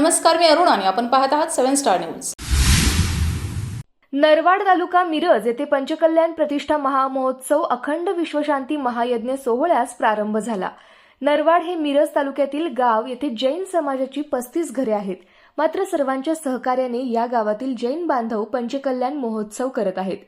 नमस्कार मी अरुण आणि आपण पाहत आहात सेव्हन स्टार न्यूज. नरवाड तालुका मिरज येथे पंचकल्याण प्रतिष्ठा महामहोत्सव अखंड विश्वशांती महायज्ञ सोहळ्यास प्रारंभ झाला. नरवाड हे मिरज तालुक्यातील गाव येथे जैन समाजाची पस्तीस घरे आहेत. मात्र सर्वांच्या सहकार्याने या गावातील जैन बांधव पंचकल्याण महोत्सव करत आहेत.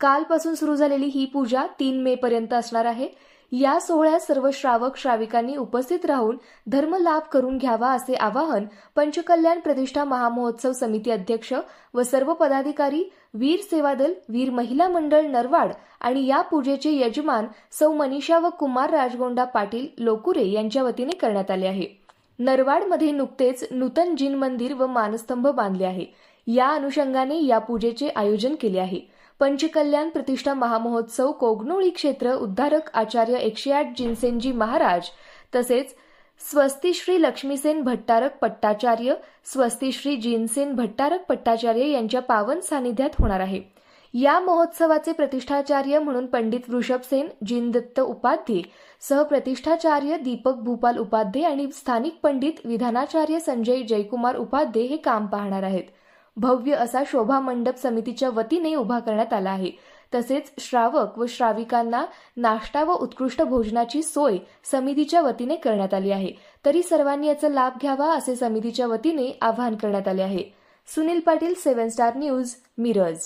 कालपासून सुरू झालेली ही पूजा तीन मे पर्यंत असणार आहे. या सोहळ्यात सर्व श्रावक श्राविकांनी उपस्थित राहून धर्मलाभ करून घ्यावा असे आवाहन पंचकल्याण प्रतिष्ठा महामहोत्सव समिती अध्यक्ष व सर्व पदाधिकारी वीर सेवा दल वीर महिला मंडळ नरवाड आणि या पूजेचे यजमान सौ मनीषा व कुमार राजगोंडा पाटील लोकुरे यांच्या वतीने करण्यात आले आहे. नरवाडमध्ये नुकतेच नूतन जिन मंदिर व मानस्तंभ बांधले आहे. या अनुषंगाने या पूजेचे आयोजन केले आहे. पंचकल्याण प्रतिष्ठा महामहोत्सव कोगनोळी क्षेत्र उद्धारक आचार्य एकशे आठ जिनसेनजी महाराज तसेच स्वस्तिश्री लक्ष्मीसेन भट्टारक पट्टाचार्य स्वस्तिश्री जिनसेन भट्टारक पट्टाचार्य यांच्या पावन सानिध्यात होणार आहे. या महोत्सवाचे प्रतिष्ठाचार्य म्हणून पंडित वृषभसेन जिनदत्त उपाध्ये सहप्रतिष्ठाचार्य दीपक भूपाल उपाध्ये आणि स्थानिक पंडित विधानाचार्य संजय जयकुमार उपाध्ये हे काम पाहणार आहेत. भव्य असा शोभा मंडप समितीच्या वतीने उभा करण्यात आला आहे. तसेच श्रावक व श्राविकांना नाश्ता व उत्कृष्ट भोजनाची सोय समितीच्या वतीने करण्यात आली आहे. तरी सर्वांनी याचा लाभ घ्यावा असे समितीच्या वतीने आवाहन करण्यात आले आहे. Sunil Patil seven star news Miraj.